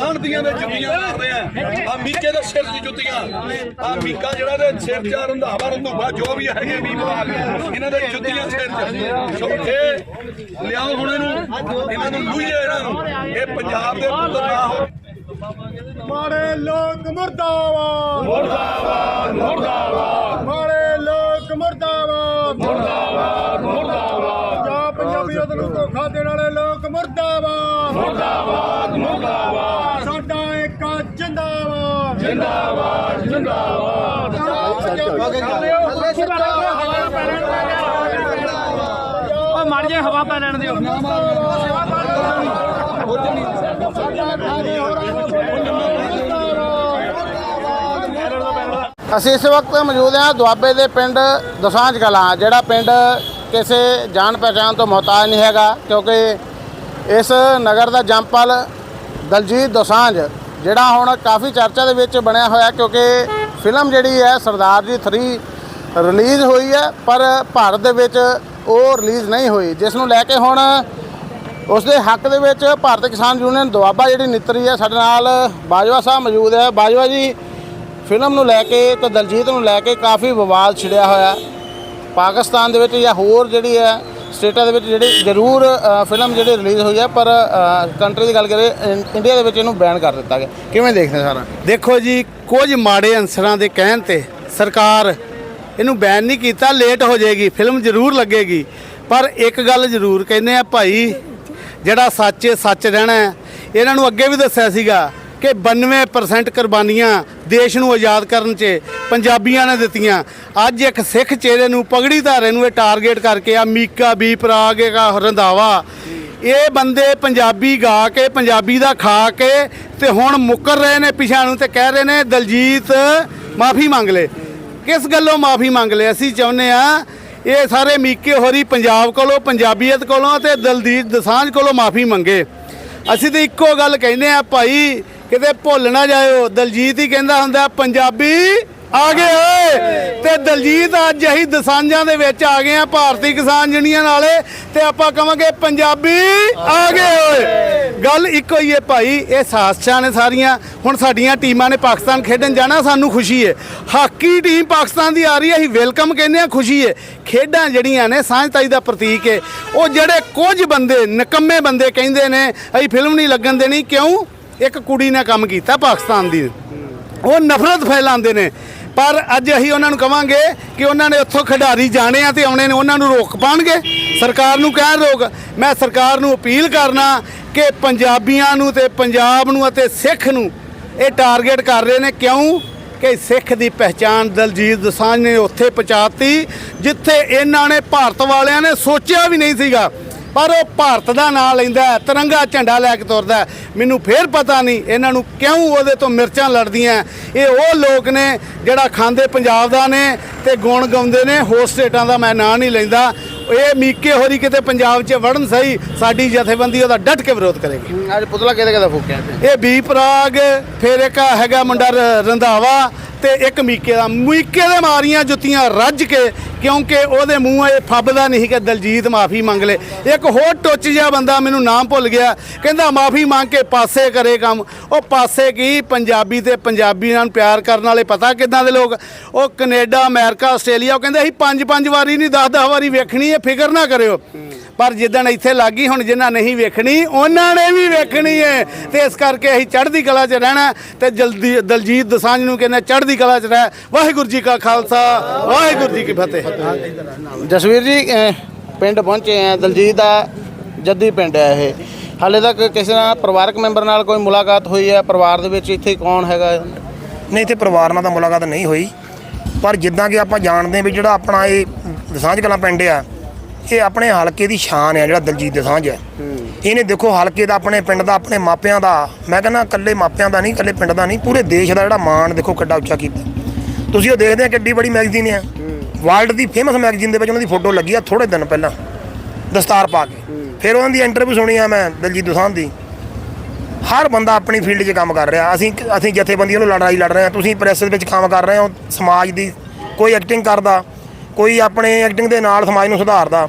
ਆਣਦੀਆਂ ਦੇ ਜੁੱਤੀਆਂ ਮਾਰਦੇ ਆ। ਆ ਮੀਕੇ ਦੇ ਸਿਰ ਦੀ ਜੁੱਤੀਆਂ। ਆ ਮੀਕਾ ਜਿਹੜਾ ਦੇ ਸਿਰ ਚ ਰੰਧਾਵਾ ਰੰਧੂਵਾ ਜੋ ਵੀ ਹੈਗੇ ਵੀ ਵਿਭਾਗ ਇਹਨਾਂ ਦੇ ਜੁੱਤੀਆਂ ਸਿਰ ਚ। ਇਹ ਲਿਆਓ ਹੁਣ ਇਹਨੂੰ। ਇਹਨਾਂ ਨੂੰ ਲੂਈਏ ਇਹਨਾਂ ਨੂੰ। ਇਹ ਪੰਜਾਬ ਦੇ ਪੁੱਤਰ ਨਾ ਹੋ। ਮਾੜੇ ਲੋਕ ਮੁਰਦਾਬਾਦ। ਮੁਰਦਾਬਾਦ ਮੁਰਦਾਬਾਦ ਮਾੜੇ ਲੋਕ ਮੁਰਦਾਬਾਦ ਮੁਰਦਾਬਾਦ ਮੁਰਦਾਬਾਦ ਜਾ ਪੰਜਾਬੀਅਤ ਨੂੰ ਧੋਖਾ ਦੇਣ ਵਾਲੇ ਲੋਕ ਮੁਰਦਾਬਾਦ ਮੁਰਦਾਬਾਦ ਮੁਰਦਾਬਾਦ ਸਾਡਾ ਇੱਕ ਜਿੰਦਾਬਾਦ ਜਿੰਦਾਬਾਦ। ਉਹ ਮੜ ਜੇ ਹਵਾ ਪੈ ਲੈਣ ਦਿਓ। ਅਸੀਂ ਇਸ ਵਕਤ ਮੌਜੂਦ ਹਾਂ ਦੁਆਬੇ ਦੇ ਪਿੰਡ ਦਸਾਂਝ ਕਲਾਂ, ਜਿਹੜਾ ਪਿੰਡ ਕਿਸੇ ਜਾਣ ਪਛਾਣ ਤੋਂ ਮੁਹਤਾਜ ਨਹੀਂ ਹੈਗਾ, ਕਿਉਂਕਿ ਇਸ ਨਗਰ ਦਾ ਜੰਪਲ ਦਲਜੀਤ ਦੋਸਾਂਝ ਜਿਹੜਾ ਹੁਣ ਕਾਫੀ ਚਰਚਾ ਦੇ ਵਿੱਚ ਬਣਿਆ ਹੋਇਆ ਕਿਉਂਕਿ ਫਿਲਮ ਜਿਹੜੀ ਹੈ ਸਰਦਾਰ ਜੀ 3 ਰਿਲੀਜ਼ ਹੋਈ ਹੈ, ਪਰ ਭਾਰਤ ਦੇ ਵਿੱਚ ਉਹ ਰਿਲੀਜ਼ ਨਹੀਂ ਹੋਈ। ਜਿਸ ਨੂੰ ਲੈ ਕੇ ਹੁਣ ਉਸ ਦੇ ਹੱਕ ਦੇ ਵਿੱਚ ਭਾਰਤ ਕਿਸਾਨ ਯੂਨੀਅਨ ਦੁਆਬਾ ਜਿਹੜੀ ਨਿਤਰੀ ਹੈ, ਸਾਡੇ ਨਾਲ ਬਾਜਵਾ ਸਾਹਿਬ ਮੌਜੂਦ ਹੈ। ਬਾਜਵਾ ਜੀ, ਫਿਲਮ ਨੂੰ ਲੈ ਕੇ ਤੇ ਦਲਜੀਤ ਨੂੰ ਲੈ ਕੇ ਕਾਫੀ ਵਿਵਾਦ ਛਿੜਿਆ ਹੋਇਆ। ਪਾਕਿਸਤਾਨ ਦੇ ਵਿੱਚ ਜਾਂ ਹੋਰ ਜਿਹੜੀ ਹੈ ਸਟੇਟਾਂ ਦੇ ਵਿੱਚ ਜਿਹੜੇ ਜ਼ਰੂਰ ਫਿਲਮ ਜਿਹੜੀ ਰਿਲੀਜ਼ ਹੋਈ ਹੈ ਪਰ ਕੰਟਰੀ ਦੀ ਗੱਲ ਕਰੇ ਇੰਡੀਆ ਦੇ ਵਿੱਚ ਇਹਨੂੰ ਬੈਨ ਕਰ ਦਿੱਤਾ ਗਿਆ। ਕਿਵੇਂ ਦੇਖਦੇ ਸਾਰਾ? ਦੇਖੋ ਜੀ, ਕੁਝ ਮਾੜੇ ਅਨਸਰਾਂ ਦੇ ਕਹਿਣ ਤੇ ਸਰਕਾਰ ਇਹਨੂੰ ਬੈਨ ਨਹੀਂ ਕੀਤਾ ਲੇਟ ਹੋ ਜਾਏਗੀ ਫਿਲਮ ਜ਼ਰੂਰ ਲੱਗੇਗੀ। ਪਰ ਇੱਕ ਗੱਲ ਜ਼ਰੂਰ ਕਹਿੰਦੇ ਆ ਭਾਈ, ਜਿਹੜਾ ਸੱਚ ਸੱਚ ਰਹਿਣਾ ਇਹਨਾਂ ਨੂੰ ਅੱਗੇ ਵੀ ਦੱਸਿਆ ਸੀਗਾ ਕਿ 92% ਕੁਰਬਾਨੀਆਂ ਦੇਸ਼ ਨੂੰ ਆਜ਼ਾਦ ਕਰਨ 'ਚ ਪੰਜਾਬੀਆਂ ਨੇ ਦਿੱਤੀਆਂ। ਅੱਜ ਇੱਕ ਸਿੱਖ ਚਿਹਰੇ ਨੂੰ ਪਗੜੀ ਧਾਰੇ ਨੂੰ ਇਹ ਟਾਰਗੇਟ ਕਰਕੇ ਆ, ਮੀਕਾ ਬੀ ਪ੍ਰਾਗ ਰੰਧਾਵਾ। ਇਹ ਬੰਦੇ ਪੰਜਾਬੀ ਗਾ ਕੇ, ਪੰਜਾਬੀ ਦਾ ਖਾ ਕੇ ਤੇ ਹੁਣ ਮੁੱਕਰ ਰਹੇ ਨੇ ਪਿਛਾਂ ਨੂੰ ਤੇ ਕਹਿ ਰਹੇ ਨੇ, ਦਲਜੀਤ, ਮਾਫੀ ਮੰਗ ਲੈ। ਕਿਸ ਗੱਲੋਂ ਮਾਫੀ ਮੰਗ ਲੈ? ਅਸੀਂ ਚਾਹੁੰਦੇ ਆ ਇਹ ਸਾਰੇ ਮੀਕੇ ਹੋਰੀ ਪੰਜਾਬ ਕੋਲੋਂ, ਪੰਜਾਬੀਅਤ ਕੋਲੋਂ ਤੇ ਦਲਜੀਤ ਦਸਾਂਝ ਕੋਲੋਂ ਮਾਫੀ ਮੰਗੇ। ਅਸੀਂ ਤੇ ਇੱਕੋ ਗੱਲ ਕਹਿੰਦੇ ਆ, ਭਾਈ ਕਿਤੇ ਭੁੱਲ ਨਾ ਜਾਇਓ। ਦਲਜੀਤ ਹੀ ਕਹਿੰਦਾ ਹੁੰਦਾ, ਪੰਜਾਬੀ ਆ ਗਏ ਓਏ। ਤੇ ਦਲਜੀਤ ਅੱਜ ਅਸੀਂ ਦਸਾਂਝਾਂ ਦੇ ਵਿੱਚ ਆ ਗਏ ਆ, ਭਾਰਤੀ ਕਿਸਾਨ ਯੂਨੀਅਨ ਵਾਲੇ। ਤੇ ਆਪਾਂ ਕਵਾਂਗੇ, ਪੰਜਾਬੀ ਆ ਗਏ ਓਏ। ਗੱਲ ਇੱਕੋ ਹੀ ਹੈ ਭਾਈ, ਇਹ ਸਾਜ਼ਿਸ਼ਾਂ ਨੇ ਸਾਰੀਆਂ। ਹੁਣ ਸਾਡੀਆਂ ਟੀਮਾਂ ਨੇ ਪਾਕਿਸਤਾਨ ਖੇਡਣ ਜਾਣਾ, ਸਾਨੂੰ ਖੁਸ਼ੀ ਹੈ ਹਾਕੀ ਟੀਮ ਪਾਕਿਸਤਾਨ ਦੀ ਆ ਰਹੀ ਹੈ ਅਸੀਂ ਵੈਲਕਮ ਕਹਿੰਦੇ ਆ, ਖੁਸ਼ੀ ਹੈ ਖੇਡਾਂ ਜਿਹੜੀਆਂ ਨੇ, ਸਾਂਝਤਾਈ ਦਾ ਪ੍ਰਤੀਕ ਹੈ ਉਹ ਜਿਹੜੇ ਕੁਝ ਬੰਦੇ, ਨਿਕੰਮੇ ਬੰਦੇ ਕਹਿੰਦੇ ਨੇ, ਅਸੀਂ ਫਿਲਮ ਨਹੀਂ ਲੱਗਣ ਦੇਣੀ। ਕਿਉਂ? ਇੱਕ ਕੁੜੀ ਨੇ ਕੰਮ ਕੀਤਾ ਪਾਕਿਸਤਾਨ ਦੀ। ਉਹ ਨਫ਼ਰਤ ਫੈਲਾਉਂਦੇ ਨੇ। ਪਰ ਅੱਜ ਅਸੀਂ ਉਹਨਾਂ ਨੂੰ ਕਵਾਂਗੇ ਕਿ ਉਹਨਾਂ ਨੇ ਉੱਥੋਂ ਖਿਡਾਰੀ ਜਾਣੇ ਆ ਤੇ ਆਉਣੇ ਨੇ, ਉਹਨਾਂ ਨੂੰ ਰੋਕ ਪਾਣਗੇ ਸਰਕਾਰ ਨੂੰ ਕਹਿ ਰੋਕ। ਮੈਂ ਸਰਕਾਰ ਨੂੰ ਅਪੀਲ ਕਰਨਾ ਕਿ ਪੰਜਾਬੀਆਂ ਨੂੰ ਤੇ ਪੰਜਾਬ ਨੂੰ ਅਤੇ ਸਿੱਖ ਨੂੰ ਇਹ ਟਾਰਗੇਟ ਕਰ ਰਹੇ ਨੇ। ਕਿਉਂ? ਕਿ ਸਿੱਖ ਦੀ ਪਹਿਚਾਣ ਦਲਜੀਤ ਦਸਾਂਝ ਨੇ ਉੱਥੇ ਪਹੁੰਚਾਤੀ, ਜਿੱਥੇ ਇਹਨਾਂ ਨੇ ਭਾਰਤ ਵਾਲਿਆਂ ਨੇ ਸੋਚਿਆ ਵੀ ਨਹੀਂ ਸੀਗਾ ਪਰ ਉਹ ਭਾਰਤ ਦਾ ਨਾਂ ਲੈਂਦਾ ਤਿਰੰਗਾ ਝੰਡਾ ਲੈ ਕੇ ਤੁਰਦਾ। ਮੈਨੂੰ ਫੇਰ ਪਤਾ ਨਹੀਂ ਇਹਨਾਂ ਨੂੰ ਕਿਉਂ ਉਹਦੇ ਤੋਂ ਮਿਰਚਾਂ ਲੜਦੀਆਂ ਇਹ ਉਹ ਲੋਕ ਨੇ ਜਿਹੜਾ ਖਾਂਦੇ ਪੰਜਾਬ ਦਾ ਨੇ ਤੇ ਗੁਣ ਗਾਉਂਦੇ ਨੇ ਹੋਰ ਸਟੇਟਾਂ ਦਾ ਮੈਂ ਨਾਂ ਨਹੀਂ ਲੈਂਦਾ। ਇਹ ਮੀਕੇ ਹੋਰੀ ਕਿਤੇ ਪੰਜਾਬ 'ਚ ਵੜਨ ਸਹੀ ਸਾਡੀ ਜਥੇਬੰਦੀ ਉਹਦਾ ਡਟ ਕੇ ਵਿਰੋਧ ਕਰੇਗੀ। ਅੱਜ ਪੁਤਲਾ ਕਿਹਦੇ ਕਿਹਦਾ ਫੂਕਿਆ ਇਹ ਬੀ ਪ੍ਰਾਗ ਫਿਰ ਇੱਕ ਹੈਗਾ ਮੁੰਡਾ ਰੰਧਾਵਾ ਤੇ ਇੱਕ ਮੀਕੇ ਦਾ, ਮੀਕੇ ਦੇ ਮਾਰੀਆਂ ਜੁੱਤੀਆਂ ਰੱਜ ਕੇ, ਕਿਉਂਕਿ ਉਹਦੇ ਮੂੰਹ ਇਹ ਫੱਬਦਾ ਨਹੀਂ ਕਿ ਦਲਜੀਤ ਮਾਫੀ ਮੰਗ ਲੇ। ਇੱਕ ਹੋਰ ਟੁੱਚ ਜਿਹਾ ਬੰਦਾ ਮੈਨੂੰ ਨਾਮ ਭੁੱਲ ਗਿਆ, ਕਹਿੰਦਾ ਮਾਫੀ ਮੰਗ ਕੇ ਪਾਸੇ ਕਰੇ ਕੰਮ। ਉਹ ਪਾਸੇ ਕੀ? ਪੰਜਾਬੀ ਤੇ ਪੰਜਾਬੀ ਨਾਲ ਪਿਆਰ ਕਰਨ ਵਾਲੇ ਪਤਾ ਕਿਦਾਂ ਦੇ ਲੋਕ? ਉਹ ਕੈਨੇਡਾ, ਅਮਰੀਕਾ, ਆਸਟ੍ਰੇਲੀਆ, ਉਹ ਕਹਿੰਦੇ ਅਸੀਂ ਪੰਜ ਪੰਜ ਵਾਰੀ ਨਹੀਂ 10 10 ਵਾਰੀ ਵੇਖਣੀ ਹੈ, ਫਿਕਰ ਨਾ ਕਰਿਓ। ਪਰ ਜਿੱਦਣ ਇੱਥੇ ਲੱਗੀ ਹੁਣ ਜਿਨ੍ਹਾਂ ਨਹੀਂ ਵੇਖਣੀ ਉਹਨਾਂ ਨੇ ਵੀ ਵੇਖਣੀ ਹੈ ਤੇ ਇਸ ਕਰਕੇ ਅਸੀਂ ਚੜ੍ਹਦੀ ਕਲਾ 'ਚ ਰਹਿਣਾ ਤੇ ਜਲਦੀ ਦਲਜੀਤ ਦਸਾਂਝ ਨੂੰ ਕਹਿੰਦੇ ਚੜ੍ਹਦੀ ਕਲਾ 'ਚ ਰਹਿ। ਵਾਹਿਗੁਰੂ ਜੀ ਕਾ ਖਾਲਸਾ ਵਾਹਿਗੁਰੂ ਜੀ ਕੀ ਫਤਿਹ। ਜਸਵੀਰ ਜੀ ਪਿੰਡ ਪਹੁੰਚੇ ਆ ਦਲਜੀਤ ਦਾ ਜੱਦੀ ਪਿੰਡ ਹੈ ਇਹ। ਹਾਲੇ ਤੱਕ ਕਿਸੇ ਨਾਲ ਪਰਿਵਾਰਕ ਮੈਂਬਰ ਨਾਲ ਕੋਈ ਮੁਲਾਕਾਤ ਹੋਈ ਹੈ ਪਰਿਵਾਰ ਦੇ ਵਿੱਚ ਇੱਥੇ ਕੌਣ ਹੈਗਾ? ਨਹੀਂ ਤੇ ਪਰਿਵਾਰ ਨਾਲ ਤਾਂ ਮੁਲਾਕਾਤ ਨਹੀਂ ਹੋਈ। ਪਰ ਜਿੱਦਾਂ ਕਿ ਆਪਾਂ ਜਾਣਦੇ ਹਾਂ ਵੀ ਜਿਹੜਾ ਆਪਣਾ ਇਹ ਦਸਾਂਝ ਕਲਾਂ ਪਿੰਡ ਆ ਇਹ ਆਪਣੇ ਹਲਕੇ ਦੀ ਸ਼ਾਨ ਹੈ ਜਿਹੜਾ ਦਲਜੀਤ ਦਸਾਂਝ ਹੈ। ਇਹਨੇ ਦੇਖੋ ਹਲਕੇ ਦਾ ਆਪਣੇ ਪਿੰਡ ਦਾ ਆਪਣੇ ਮਾਪਿਆਂ ਦਾ ਮੈਂ ਕਹਿੰਦਾ ਇਕੱਲੇ ਮਾਪਿਆਂ ਦਾ ਨਹੀਂ ਇਕੱਲੇ ਪਿੰਡ ਦਾ ਨਹੀਂ ਪੂਰੇ ਦੇਸ਼ ਦਾ ਜਿਹੜਾ ਮਾਣ ਦੇਖੋ ਕਿੱਡਾ ਉੱਚਾ ਕੀਤਾ। ਤੁਸੀਂ ਉਹ ਦੇਖਦੇ ਆ ਕਿੱਡੀ ਬੜੀ ਮੈਗਜ਼ੀਨ ਹੈ। ਵਰਲਡ ਦੀ ਫੇਮਸ ਮੈਗਜ਼ੀਨ ਦੇ ਵਿੱਚ ਉਹਨਾਂ ਦੀ ਫੋਟੋ ਲੱਗੀ ਆ ਥੋੜੇ ਦਿਨ ਪਹਿਲਾਂ ਦਸਤਾਰ ਪਾ ਕੇ। ਫਿਰ ਉਹਨਾਂ ਦੀ ਇੰਟਰਵਿਊ ਸੁਣੀ ਆ ਮੈਂ ਦਲਜੀਤ ਦਸਾਂਝ ਦੀ। ਹਰ ਬੰਦਾ ਆਪਣੀ ਫੀਲਡ 'ਚ ਕੰਮ ਕਰ ਰਿਹਾ। ਅਸੀਂ ਅਸੀਂ ਜਥੇਬੰਦੀਆਂ ਨੂੰ ਲੜਾਈ ਲੜ ਰਹੇ ਹਾਂ ਤੁਸੀਂ ਪ੍ਰੈਸ ਦੇ ਵਿੱਚ ਕੰਮ ਕਰ ਰਹੇ ਹੋ। ਸਮਾਜ ਦੀ ਕੋਈ ਐਕਟਿੰਗ ਕਰਦਾ। ਕੋਈ ਆਪਣੇ ਐਕਟਿੰਗ ਦੇ ਨਾਲ ਸਮਾਜ ਨੂੰ ਸੁਧਾਰਦਾ।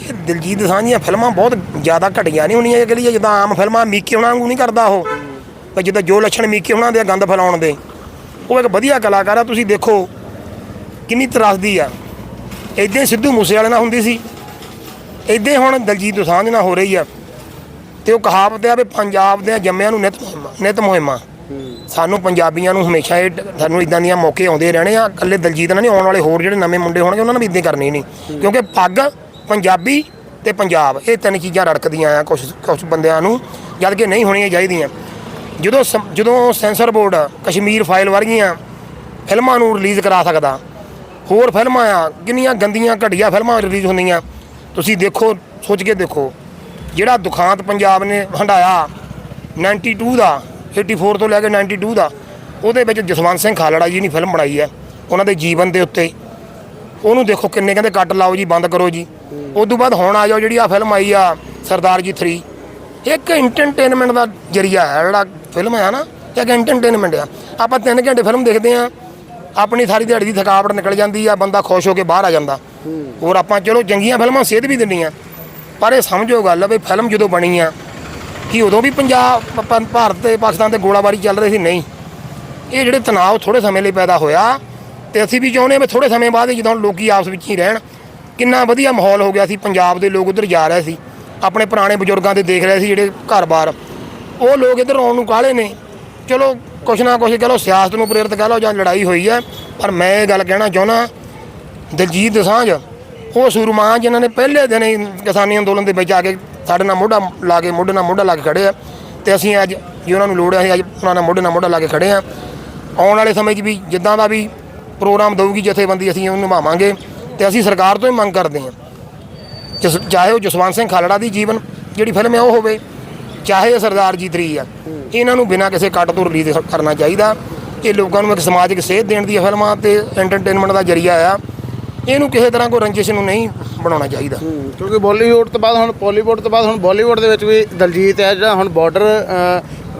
ਇਹ ਦਿਲਜੀਤ ਦੋਸਾਂਝ ਦੀਆਂ ਫਿਲਮਾਂ ਬਹੁਤ ਜ਼ਿਆਦਾ ਘਟੀਆਂ ਨਹੀਂ ਹੁੰਦੀਆਂ ਇਹ ਜਿਹੜੀ ਜਿੱਦਾਂ ਆਮ ਫਿਲਮਾਂ ਮੀਕੇ ਹੋਣਾ ਵਾਂਗੂ ਨਹੀਂ ਕਰਦਾ ਉਹ। ਪਰ ਜਿੱਦਾਂ ਜੋ ਲੱਛਣ ਮੀਕੇ ਹੋਣਾ ਦੇ ਆ, ਗੰਦ ਫੈਲਾਉਣ ਦੇ, ਉਹ ਇੱਕ ਵਧੀਆ ਕਲਾਕਾਰ ਆ। ਤੁਸੀਂ ਦੇਖੋ ਕਿੰਨੀ ਤਰਾਸਦੀ ਆ। ਇਦਾਂ ਸਿੱਧੂ ਮੂਸੇ ਵਾਲੇ ਨਾਲ ਹੁੰਦੀ ਸੀ। ਇਦਾਂ ਹੁਣ ਦਲਜੀਤ ਦੋਸਾਂਝ ਨਾਲ ਹੋ ਰਹੀ ਆ। ਤੇ ਉਹ ਕਹਾਵਤ ਆ ਵੀ ਪੰਜਾਬ ਦੇ ਜੰਮਿਆਂ ਨੂੰ ਨਿਤ ਮੁਹਿੰਮਾਂ ਨਿਤ ਮੁਹਿੰਮਾਂ। ਸਾਨੂੰ ਪੰਜਾਬੀਆਂ ਨੂੰ ਹਮੇਸ਼ਾ ਇਹ ਸਾਨੂੰ ਇਦਾਂ ਦੀਆਂ ਮੌਕੇ ਆਉਂਦੇ ਰਹਿਣੇ ਆ। ਇਕੱਲੇ ਦਲਜੀਤ ਨਾਲ ਨਹੀਂ, ਆਉਣ ਵਾਲੇ ਹੋਰ ਜਿਹੜੇ ਨਵੇਂ ਮੁੰਡੇ ਹੋਣਗੇ, ਉਹਨਾਂ ਨੇ ਵੀ ਇਦਾਂ ਕਰਨੀ ਨਹੀਂ ਕਿਉਂਕਿ ਪੱਗ, ਪੰਜਾਬੀ ਤੇ ਪੰਜਾਬ, ਇਹ ਤਿੰਨ ਚੀਜ਼ਾਂ ਰੜਕਦੀਆਂ ਆ ਕੁਝ ਕੁਝ ਬੰਦਿਆਂ ਨੂੰ, ਜਦ ਕਿ ਨਹੀਂ ਹੋਣੀਆਂ ਚਾਹੀਦੀਆਂ। ਜਦੋਂ ਸੰ- ਜਦੋਂ ਸੈਂਸਰ ਬੋਰਡ ਕਸ਼ਮੀਰ ਫਾਈਲ ਵਰਗੀਆਂ ਫਿਲਮਾਂ ਨੂੰ ਰਿਲੀਜ਼ ਕਰਾ ਸਕਦਾ, ਹੋਰ ਫਿਲਮਾਂ ਆ, ਕਿੰਨੀਆਂ ਗੰਦੀਆਂ ਘਟੀਆ ਫਿਲਮਾਂ ਰਿਲੀਜ਼ ਹੁੰਦੀਆਂ, ਤੁਸੀਂ ਦੇਖੋ, ਸੋਚ ਕੇ ਦੇਖੋ। ਜਿਹੜਾ ਦੁਖਾਂਤ ਪੰਜਾਬ ਨੇ ਹੰਡਾਇਆ 92 ਦਾ 84 ਤੋਂ ਲੈ ਕੇ 92 ਦਾ, ਉਹਦੇ ਵਿੱਚ ਜਸਵੰਤ ਸਿੰਘ ਖਾਲੜਾ ਜੀ ਨੇ ਫਿਲਮ ਬਣਾਈ ਹੈ, ਉਹਨਾਂ ਦੇ ਜੀਵਨ ਦੇ ਉੱਤੇ। ਉਹਨੂੰ ਦੇਖੋ ਕਿੰਨੇ ਕਹਿੰਦੇ ਕੱਟ ਲਾਓ ਜੀ, ਬੰਦ ਕਰੋ ਜੀ। ਉਸ ਤੋਂ ਬਾਅਦ ਹੁਣ ਆ ਜਾਓ ਜਿਹੜੀ ਆ ਫਿਲਮ ਆਈ ਆ, ਸਰਦਾਰ ਜੀ 3 ਇੱਕ ਐਂਟਰਟੇਨਮੈਂਟ ਦਾ ਜਰੀਆ ਹੈ, ਜਿਹੜਾ ਫਿਲਮ ਆ ਨਾ, ਇੱਕ ਐਂਟਰਟੇਨਮੈਂਟ ਆ। ਆਪਾਂ 3 ਘੰਟੇ ਫਿਲਮ ਦੇਖਦੇ ਆ ਆਪਣੀ ਸਾਰੀ ਦਿਹਾੜੀ ਦੀ ਥਕਾਵਟ ਨਿਕਲ ਜਾਂਦੀ ਆ, ਬੰਦਾ ਖੁਸ਼ ਹੋ ਕੇ ਬਾਹਰ ਆ ਜਾਂਦਾ। ਹੋਰ ਆਪਾਂ ਚਲੋ ਚੰਗੀਆਂ ਫਿਲਮਾਂ, ਸੇਧ ਵੀ ਦਿੰਦੀਆਂ ਪਰ ਇਹ ਸਮਝੋ ਗੱਲ ਵੀ ਫਿਲਮ ਜਦੋਂ ਬਣੀ ਆ ਕਿ ਉਦੋਂ ਵੀ ਪੰਜਾਬ ਪ- ਭਾਰਤ ਤੇ ਪਾਕਿਸਤਾਨ ਤੇ ਗੋਲਾਬਾਰੀ ਚੱਲ ਰਹੀ ਸੀ? ਨਹੀਂ। ਇਹ ਜਿਹੜੇ ਤਣਾਅ ਥੋੜੇ ਸਮੇਂ ਲਈ ਪੈਦਾ ਹੋਇਆ ਤੇ ਅਸੀਂ ਵੀ ਚਾਹੁੰਦੇ ਹਾਂ ਵੀ ਥੋੜੇ ਸਮੇਂ ਬਾਅਦ ਹੀ ਜਦੋਂ ਲੋਕੀ ਆਪਸ ਵਿੱਚ ਹੀ ਰਹਿਣ, ਕਿੰਨਾ ਵਧੀਆ ਮਾਹੌਲ ਹੋ ਗਿਆ ਸੀ। ਪੰਜਾਬ ਦੇ ਲੋਕ ਉਧਰ ਜਾ ਰਹੇ ਸੀ। ਆਪਣੇ ਪੁਰਾਣੇ ਬਜ਼ੁਰਗਾਂ ਦੇ ਦੇਖ ਰਹੇ ਸੀ ਜਿਹੜੇ ਘਰ-ਬਾਰ। ਉਹ ਲੋਕ ਇੱਧਰ ਆਉਣ ਨੂੰ ਕਾਹਲੇ ਨੇ। ਚਲੋ, ਕੁਛ ਨਾ ਕੁਛ ਕਹ ਲਓ, ਸਿਆਸਤ ਨੂੰ ਪ੍ਰੇਰਿਤ ਕਹ ਲਓ, ਜਾਂ ਲੜਾਈ ਹੋਈ ਹੈ। ਪਰ ਮੈਂ ਇਹ ਗੱਲ ਕਹਿਣਾ ਚਾਹੁੰਦਾ, ਦਲਜੀਤ ਦਸਾਂਝ, ਉਹ ਸੂਰਮਾ ਜਿਨ੍ਹਾਂ ਨੇ ਪਹਿਲੇ ਦਿਨ ਹੀ ਕਿਸਾਨੀ ਅੰਦੋਲਨ ਦੇ ਵਿੱਚ ਆ ਕੇ ਸਾਡੇ ਨਾਲ ਮੋਢਾ ਲਾ ਕੇ, ਮੋਢੇ ਨਾਲ ਮੋਢਾ ਲਾ ਕੇ ਖੜੇ ਆ। ਤੇ ਅਸੀਂ ਅੱਜ ਜੇ ਉਹਨਾਂ ਨੂੰ ਲੋੜ ਹੈ, ਅਸੀਂ ਅੱਜ ਉਹਨਾਂ ਨਾਲ ਮੋਢੇ ਨਾਲ ਮੋਢਾ ਲਾ ਕੇ ਖੜੇ ਆ। ਆਉਣ ਵਾਲੇ ਸਮੇਂ 'ਚ ਵੀ ਜਿੱਦਾਂ ਦਾ ਵੀ ਪ੍ਰੋਗਰਾਮ ਦਊਗੀ, ਜਥੇਬੰਦੀ ਅਸੀਂ ਉਹਨੂੰ ਨਿਭਾਵਾਂਗੇ। ਤੇ ਅਸੀਂ ਸਰਕਾਰ ਤੋਂ ਹੀ ਮੰਗ ਕਰਦੇ ਹਾਂ। ਜਿਸ ਚਾਹੇ ਉਹ ਜਸਵੰਤ ਸਿੰਘ ਖਾਲੜਾ ਦੀ ਜੀਵਨ, ਜਿਹੜੀ ਫਿਲਮ ਹੈ ਉਹ ਹੋਵੇ, ਚਾਹੇ ਇਹ ਸਰਦਾਰ ਜੀ 3 ਆ। ਇਹਨਾਂ ਨੂੰ ਬਿਨਾਂ ਕਿਸੇ ਕੱਟ ਤੋਂ ਰਿਲੀਜ਼ ਕਰਨਾ ਚਾਹੀਦਾ। ਇਹ ਲੋਕਾਂ ਨੂੰ ਇੱਕ ਸਮਾਜਿਕ ਸੇਧ ਦੇਣ ਦੀ ਫਿਲਮਾਂ ਤੇ ਐਂਟਰਟੇਨਮੈਂਟ ਦਾ ਜਰੀਆ ਆ। ਇਹਨੂੰ ਕਿਸੇ ਤਰ੍ਹਾਂ ਕੋਈ ਰੰਜਿਸ਼ ਨੂੰ ਨਹੀਂ ਬਣਾਉਣਾ ਚਾਹੀਦਾ। ਕਿਉਂਕਿ ਬਾਲੀਵੁੱਡ ਤੋਂ ਬਾਅਦ ਹੁਣ ਬਾਲੀਵੁੱਡ ਤੋਂ ਬਾਅਦ ਹੁਣ ਬਾਲੀਵੁੱਡ ਦੇ ਵਿੱਚ ਵੀ ਦਲਜੀਤ ਹੈ ਜਿਹੜਾ ਹੁਣ ਬਾਰਡਰ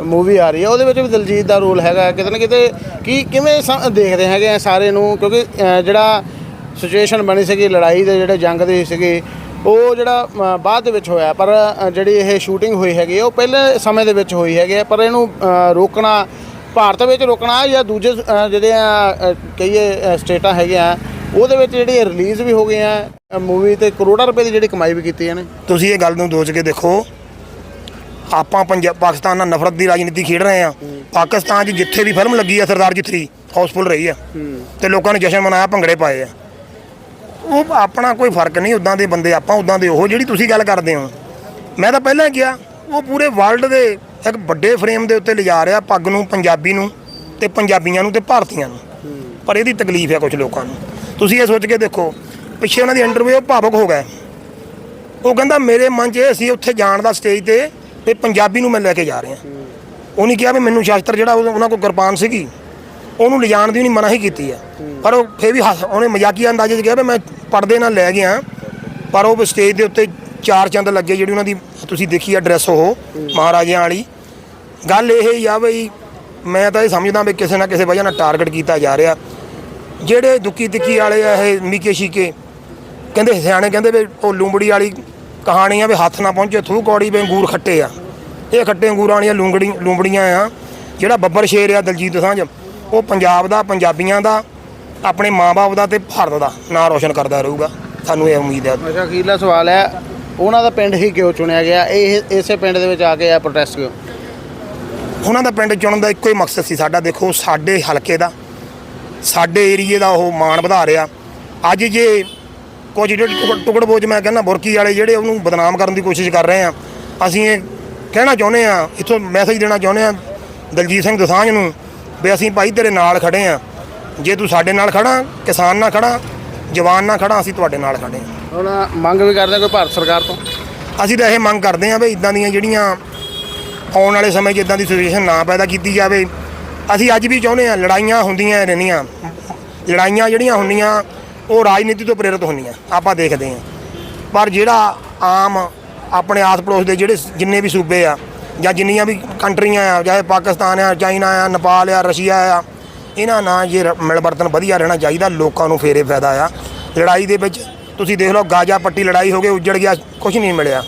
ਮੂਵੀ ਆ ਰਹੀ ਹੈ ਉਹਦੇ ਵਿੱਚ ਵੀ ਦਲਜੀਤ ਦਾ ਰੋਲ ਹੈਗਾ ਕਿਤੇ ਨਾ ਕਿਤੇ ਕੀ ਕਿਵੇਂ ਸਮ- ਦੇਖਦੇ ਹੈਗੇ ਆ ਸਾਰੇ ਨੂੰ ਕਿਉਂਕਿ ਅ, ਜਿਹੜਾ ਸਿਚੁਏਸ਼ਨ ਬਣੀ ਸੀਗੀ ਲੜਾਈ ਦੇ ਜਿਹੜੇ ਜੰਗ ਦੇ ਸੀਗੇ ਉਹ ਜਿਹੜਾ ਅ, ਬਾਅਦ ਦੇ ਵਿੱਚ ਹੋਇਆ ਪਰ ਅ, ਜਿਹੜੀ ਇਹ ਸ਼ੂਟਿੰਗ ਹੋਈ ਹੈਗੀ ਹੈ, ਉਹ ਪਹਿਲੇ ਸਮੇਂ ਦੇ ਵਿੱਚ ਹੋਈ ਹੈਗੀ ਹੈ, ਪਰ ਇਹਨੂੰ ਅ, ਰੋਕਣਾ ਭਾਰਤ ਵਿੱਚ ਰੋਕਣਾ ਜਾਂ ਦੂਜੇ ਅ, ਜਿਹੜੇ ਆ ਅ, ਕਹੀਏ ਅ, ਸਟੇਟਾਂ ਹੈਗੀਆਂ ਉਹਦੇ ਵਿੱਚ ਜਿਹੜੀ ਰਿਲੀਜ਼ ਵੀ ਹੋ ਗਈਆਂ ਮੂਵੀ ਤੇ ਕਰੋੜਾਂ ਰੁਪਏ ਦੀ ਜਿਹੜੀ ਕਮਾਈ ਵੀ ਕੀਤੀ ਇਹਨੇ। ਤੁਸੀਂ ਇਹ ਗੱਲ ਨੂੰ ਦੋਚ ਕੇ ਦੇਖੋ ਆਪਾਂ ਪੰਜਾਬ ਪਾਕਿਸਤਾਨ ਨਾਲ ਨਫ਼ਰਤ ਦੀ ਰਾਜਨੀਤੀ ਖੇਡ ਰਹੇ ਆ ਪਾਕਿਸਤਾਨ 'ਚ ਜਿੱਥੇ ਵੀ ਫਿਲਮ ਲੱਗੀ ਆ ਸਰਦਾਰ ਜੀ 3 ਹਾਊਸਫੁੱਲ ਰਹੀ ਆ। ਤੇ ਲੋਕਾਂ ਨੇ ਜਸ਼ਨ ਮਨਾਇਆ ਭੰਗੜੇ ਪਾਏ ਆ। ਉਹ ਆਪਣਾ ਕੋਈ ਫ਼ਰਕ ਨਹੀਂ ਉਦਾਂ ਦੇ ਬੰਦੇ ਆਪਾਂ ਉਦਾਂ ਦੇ ਉਹ ਜਿਹੜੀ ਤੁਸੀਂ ਗੱਲ ਕਰਦੇ ਹੋ। ਮੈਂ ਤਾਂ ਪਹਿਲਾਂ ਕਿਹਾ ਉਹ ਪੂਰੇ ਵਰਲਡ ਦੇ ਇੱਕ ਵੱਡੇ ਫਰੇਮ ਦੇ ਉੱਤੇ ਲਿਜਾ ਰਿਹਾ ਪੱਗ ਨੂੰ ਪੰਜਾਬੀ ਨੂੰ ਤੇ ਪੰਜਾਬੀਆਂ ਨੂੰ ਤੇ ਭਾਰਤੀਆਂ ਨੂੰ। ਪਰ ਇਹਦੀ ਤਕਲੀਫ ਹੈ ਕੁਝ ਲੋਕਾਂ ਨੂੰ। ਤੁਸੀਂ ਇਹ ਸੋਚ ਕੇ ਦੇਖੋ, ਪਿੱਛੇ ਉਹਨਾਂ ਦੀ ਇੰਟਰਵਿਊ ਭਾਵੁਕ ਹੋ ਗਏ। ਉਹ ਕਹਿੰਦਾ, ਮੇਰੇ ਮਨ 'ਚ ਇਹ ਸੀ, ਉੱਥੇ ਜਾਣ ਦਾ ਸਟੇਜ ਤੇ ਵੀ ਪੰਜਾਬੀ ਨੂੰ ਮੈਂ ਲੈ ਕੇ ਜਾ ਰਿਹਾ। ਉਹਨੇ ਕਿਹਾ ਵੀ ਮੈਨੂੰ ਸ਼ਾਸਤਰ ਜਿਹੜਾ ਉਹਨਾਂ ਕੋਲ ਕਿਰਪਾਨ ਸੀਗੀ, ਉਹਨੂੰ ਲਿਜਾਣ ਦੀ ਨਹੀਂ ਮਨਾਹੀ ਕੀਤੀ ਆ। ਪਰ ਉਹ ਫੇਰ ਵੀ ਹੱਸ- ਉਹਨੇ ਮਜ਼ਾਕੀਆ ਅੰਦਾਜ਼ੇ 'ਚ ਕਿਹਾ ਵੀ ਮੈਂ ਪਰਦੇ ਨਾਲ ਲੈ ਗਿਆ। ਪਰ ਉਹ ਸਟੇਜ ਦੇ ਉੱਤੇ ਚਾਰ ਚੰਦ ਲੱਗੇ ਜਿਹੜੀ ਉਹਨਾਂ ਦੀ, ਤੁਸੀਂ ਦੇਖੀ ਆ ਡਰੈਸ ਉਹ, ਮਹਾਰਾਜਿਆਂ ਵਾਲੀ। ਗੱਲ ਇਹ ਹੀ ਆ ਬਈ, ਮੈਂ ਤਾਂ ਇਹ ਸਮਝਦਾ ਵੀ ਕਿਸੇ ਨਾ ਕਿਸੇ ਵਜ੍ਹਾ ਨਾਲ ਟਾਰਗੇਟ ਕੀਤਾ ਜਾ ਰਿਹਾ। ਜਿਹੜੇ ਦੁੱਕੀ ਤਿੱਕੀ ਵਾਲੇ ਆ ਇਹ ਮੀਕੇ ਸ਼ੀਕੇ ਕਹਿੰਦੇ ਸਿਆਣੇ ਕਹਿੰਦੇ ਵੀ ਉਹ ਲੂੰਬੜੀ ਵਾਲੀ ਕਹਾਣੀ ਆ ਵੀ ਹੱਥ ਨਾ ਪਹੁੰਚੇ ਥੂ ਕੌੜੀ ਵੀ ਅੰਗੂਰ ਖੱਟੇ ਆ। ਇਹ ਖੱਟੇ ਅੰਗੂਰਾਂ ਵਾਲੀਆਂ ਲੂੰਗੜੀ ਲੂੰਬੜੀਆਂ ਆ ਜਿਹੜਾ ਬੱਬਰ ਸ਼ੇਰ ਆ ਦਲਜੀਤ ਦੋਸਾਂਝ ਉਹ ਪੰਜਾਬ ਦਾ ਪੰਜਾਬੀਆਂ ਦਾ ਆਪਣੇ ਮਾਪੇ ਦਾ ਤੇ ਭਾਰਤ ਦਾ ਨਾਂ ਰੋਸ਼ਨ ਕਰਦਾ ਰਹੂਗਾ। ਸਾਨੂੰ ਇਹ ਉਮੀਦ ਹੈ ਅੱਛਾ ਅਖੀਰਲਾ ਸਵਾਲ ਹੈ ਉਹਨਾਂ ਦਾ ਪਿੰਡ ਹੀ ਕਿਉਂ ਚੁਣਿਆ ਗਿਆ? ਇਹ ਇਸੇ ਪਿੰਡ ਦੇ ਵਿੱਚ ਆ ਕੇ ਆ ਪ੍ਰੋਟੈਸਟ ਕਿਉਂ? ਉਹਨਾਂ ਦਾ ਪਿੰਡ ਚੁਣਨ ਦਾ ਇੱਕੋ ਹੀ ਮਕਸਦ ਸੀ ਸਾਡਾ ਦੇਖੋ ਸਾਡੇ ਹਲਕੇ ਦਾ ਸਾਡੇ ਏਰੀਏ ਦਾ ਉਹ ਮਾਣ ਵਧਾ ਰਿਹਾ। ਅੱਜ ਜੇ ਕੁਝ ਜਿਹੜੇ ਟੁਕੜ- ਬੋਝ ਮੈਂ ਕਹਿੰਦਾ ਬੁਰਕੀ ਵਾਲੇ ਜਿਹੜੇ ਉਹਨੂੰ ਬਦਨਾਮ ਕਰਨ ਦੀ ਕੋਸ਼ਿਸ਼ ਕਰ ਰਹੇ ਆ ਅਸੀਂ ਇਹ ਕਹਿਣਾ ਚਾਹੁੰਦੇ ਆ ਇੱਥੋਂ ਮੈਸੇਜ ਦੇਣਾ ਚਾਹੁੰਦੇ ਆ ਦਲਜੀਤ ਸਿੰਘ ਦੋਸਾਂਝ ਨੂੰ ਵੀ ਅਸੀਂ ਭਾਈ ਤੇਰੇ ਨਾਲ ਖੜੇ ਆ। ਜੇ ਤੂੰ ਸਾਡੇ ਨਾਲ ਖੜਾ ਕਿਸਾਨ ਨਾਲ ਖੜਾ ਜਵਾਨ ਨਾਲ ਖੜਾ ਅਸੀਂ ਤੁਹਾਡੇ ਨਾਲ ਖੜੇ ਆ। ਹੁਣ ਮੰਗ ਵੀ ਕਰਦੇ ਕੋਈ ਭਾਰਤ ਸਰਕਾਰ ਤੋਂ? ਅਸੀਂ ਤਾਂ ਇਹ ਮੰਗ ਕਰਦੇ ਹਾਂ ਵੀ ਇਦਾਂ ਦੀਆਂ ਜਿਹੜੀਆਂ ਆਉਣ ਵਾਲੇ ਸਮੇਂ 'ਚ ਇਦਾਂ ਦੀ ਸਿਚੁਏਸ਼ਨ ਨਾ ਪੈਦਾ ਕੀਤੀ ਜਾਵੇ। ਅਸੀਂ ਅੱਜ ਵੀ ਚਾਹੁੰਦੇ ਹਾਂ ਲੜਾਈਆਂ ਹੁੰਦੀਆਂ ਰਹਿੰਦੀਆਂ। ਲੜਾਈਆਂ ਜਿਹੜੀਆਂ ਹੁੰਦੀਆਂ ਉਹ ਰਾਜਨੀਤੀ ਤੋਂ ਪ੍ਰੇਰਿਤ ਹੁੰਦੀਆਂ ਆਪਾਂ ਦੇਖਦੇ ਹਾਂ। ਪਰ ਜਿਹੜਾ ਆਮ ਆਪਣੇ ਆਸ ਪੜੋਸ ਦੇ ਜਿਹੜੇ ਜਿੰਨੇ ਵੀ ਸੂਬੇ ਆ ਜਾਂ ਜਿੰਨੀਆਂ ਵੀ ਕੰਟਰੀਆਂ ਆ ਚਾਹੇ ਪਾਕਿਸਤਾਨ ਆ ਚਾਈਨਾ ਆ ਨੇਪਾਲ ਆ ਰਸ਼ੀਆ ਆ ਇਹਨਾਂ ਨਾਲ ਜੇ ਰ- ਮਿਲ ਵਰਤਨ ਵਧੀਆ ਰਹਿਣਾ ਚਾਹੀਦਾ ਲੋਕਾਂ ਨੂੰ ਫੇਰੇ ਫਾਇਦਾ ਆ। ਲੜਾਈ ਦੇ ਵਿੱਚ ਤੁਸੀਂ ਦੇਖ ਲਓ ਗਾਜਾ ਪੱਟੀ ਲੜਾਈ ਹੋ ਗਈ ਉੱਜੜ ਗਿਆ ਕੁਝ ਨਹੀਂ ਮਿਲਿਆ।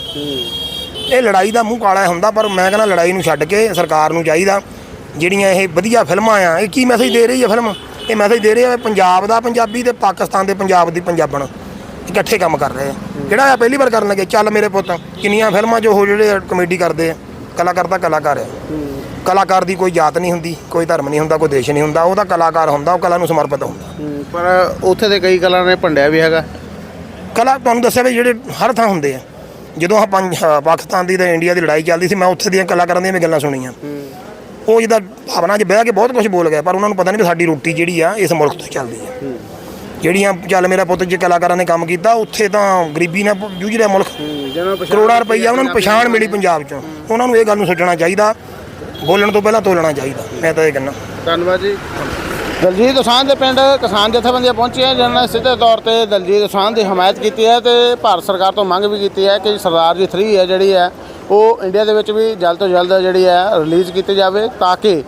ਇਹ ਲੜਾਈ ਦਾ ਮੂੰਹ ਕਾਲਾ ਹੁੰਦਾ ਪਰ ਮੈਂ ਕਹਿੰਦਾ ਲੜਾਈ ਨੂੰ ਛੱਡ ਕੇ ਸਰਕਾਰ ਨੂੰ ਚਾਹੀਦਾ। ਜਿਹੜੀਆਂ ਇਹ ਵਧੀਆ ਫਿਲਮਾਂ ਆ ਇਹ ਕੀ ਮੈਸੇਜ ਦੇ ਰਹੀ ਹੈ ਫਿਲਮ? ਇਹ ਮੈਸੇਜ ਦੇ ਰਹੀ ਹੈ ਪੰਜਾਬ ਦਾ ਪੰਜਾਬੀ ਤੇ ਪਾਕਿਸਤਾਨ ਦੇ ਪੰਜਾਬ ਦੀ ਪੰਜਾਬਣ। ਇਕੱਠੇ ਕੰਮ ਕਰ ਰਹੇ ਆ। ਕਿਹੜਾ ਆ ਪਹਿਲੀ ਵਾਰ ਕਰਨ ਲੱਗੇ ਚੱਲ ਮੇਰੇ ਪੁੱਤ ਕਿੰਨੀਆਂ ਫਿਲਮਾਂ 'ਚ ਉਹ ਜਿਹੜੇ ਕਮੇਡੀ ਕਰਦੇ ਆ। ਕਲਾਕਾਰ ਤਾਂ ਕਲਾਕਾਰ ਆ। ਕਲਾਕਾਰ ਦੀ ਕੋਈ ਜਾਤ ਨਹੀਂ ਹੁੰਦੀ ਕੋਈ ਧਰਮ ਨਹੀਂ ਹੁੰਦਾ ਕੋਈ ਦੇਸ਼ ਨਹੀਂ ਹੁੰਦਾ। ਉਹਦਾ ਕਲਾਕਾਰ ਹੁੰਦਾ ਉਹ ਕਲਾ ਨੂੰ ਸਮਰਪਿਤ ਹੁੰਦਾ। ਪਰ ਉੱਥੇ ਦੇ ਕਈ ਕਲਰ ਨੇ ਭੰਡਿਆ ਵੀ ਹੈਗਾ। ਕਲਾ ਤੁਹਾਨੂੰ ਦੱਸਿਆ ਵੀ ਜਿਹੜੇ ਹਰ ਥਾਂ ਹੁੰਦੇ ਆ। ਜਦੋਂ ਅਹ ਪਾਕਿਸਤਾਨ ਦੀ ਤੇ ਇੰਡੀਆ ਦੀ ਲੜਾਈ ਚੱਲਦੀ ਸੀ ਮੈਂ ਉੱਥੇ ਦੀਆਂ ਕਲਾਕਾਰਾਂ ਦੀਆਂ ਵੀ ਗੱਲਾਂ ਸੁਣੀਆਂ। ਉਹ ਜਿਹਦਾ ਭਾਵਨਾ 'ਚ ਬਹਿ ਕੇ ਬਹੁਤ ਕੁਝ ਬੋਲ ਗਿਆ ਪਰ ਉਹਨਾਂ ਨੂੰ ਪਤਾ ਨਹੀਂ ਵੀ ਸਾਡੀ ਰੋਟੀ ਜਿਹੜੀ ਆ ਇਸ ਮੁਲਕ ਤੋਂ ਚੱਲਦੀ ਆ। ਜਿਹੜੀਆਂ ਚੱਲ ਮੇਰਾ ਪੁੱਤ ਜੇ ਕਲਾਕਾਰਾਂ ਨੇ ਕੰਮ ਕੀਤਾ ਉੱਥੇ ਤਾਂ ਗਰੀਬੀ ਨਾਲ ਜੂਝ ਰਿਹਾ ਮੁਲਕ। ਕਰੋੜਾਂ ਰੁਪਈਆ ਉਹਨਾਂ ਨੂੰ ਪਛਾਣ ਮਿਲੀ ਪੰਜਾਬ 'ਚੋਂ। ਉਹਨਾਂ ਨੂੰ ਇਹ ਗੱਲ ਨੂੰ ਸੋਚਣਾ ਚਾਹੀਦਾ ਬੋਲਣ ਤੋਂ ਪਹਿਲਾਂ ਤੋਲਣਾ ਚਾਹੀਦਾ ਮੈਂ ਤਾਂ ਇਹ ਕਹਿੰਦਾ। ਧੰਨਵਾਦ ਜੀ। ਦਲਜੀਤ ਦੋਸਾਂਝ ਦੇ ਪਿੰਡ ਕਿਸਾਨ ਜਥੇਬੰਦੀਆਂ ਪਹੁੰਚੀਆਂ ਜਿਨ੍ਹਾਂ ਨੇ ਸਿੱਧੇ ਤੌਰ ਤੇ ਦਲਜੀਤ ਦੋਸਾਂਝ ਦੀ ਹਮਾਇਤ ਕੀਤੀ ਹੈ ਤੇ ਭਾਰਤ ਸਰਕਾਰ ਤੋਂ ਮੰਗ ਵੀ ਕੀਤੀ ਹੈ ਕਿ ਸਰਦਾਰ ਜੀ 3 ਹੈ ਜਿਹੜੀ ਹੈ ਉਹ ਇੰਡੀਆ ਦੇ ਵਿੱਚ ਵੀ ਜਲਦ ਤੋਂ ਜਲਦ ਜਿਹੜੀ ਹੈ ਰਿਲੀਜ਼ ਕੀਤੀ ਜਾਵੇ ਤਾਂ ਕਿ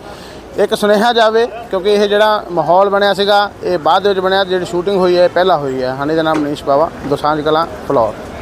ਇੱਕ ਸੁਨੇਹਾ ਜਾਵੇ, ਕਿਉਂਕਿ ਇਹ ਜਿਹੜਾ ਮਾਹੌਲ ਬਣਿਆ ਸੀਗਾ, ਇਹ ਬਾਅਦ ਦੇ ਵਿੱਚ ਬਣਿਆ, ਜਿਹੜੀ ਸ਼ੂਟਿੰਗ ਹੋਈ ਹੈ, ਇਹ ਪਹਿਲਾਂ ਹੋਈ ਹੈ। ਹਾਨੇ ਦਾ ਨਾਮ ਮਨੀਸ਼ ਬਾਵਾ, ਦੋਸਾਂਝ ਕਲਾਂ, ਫਲੋਰ।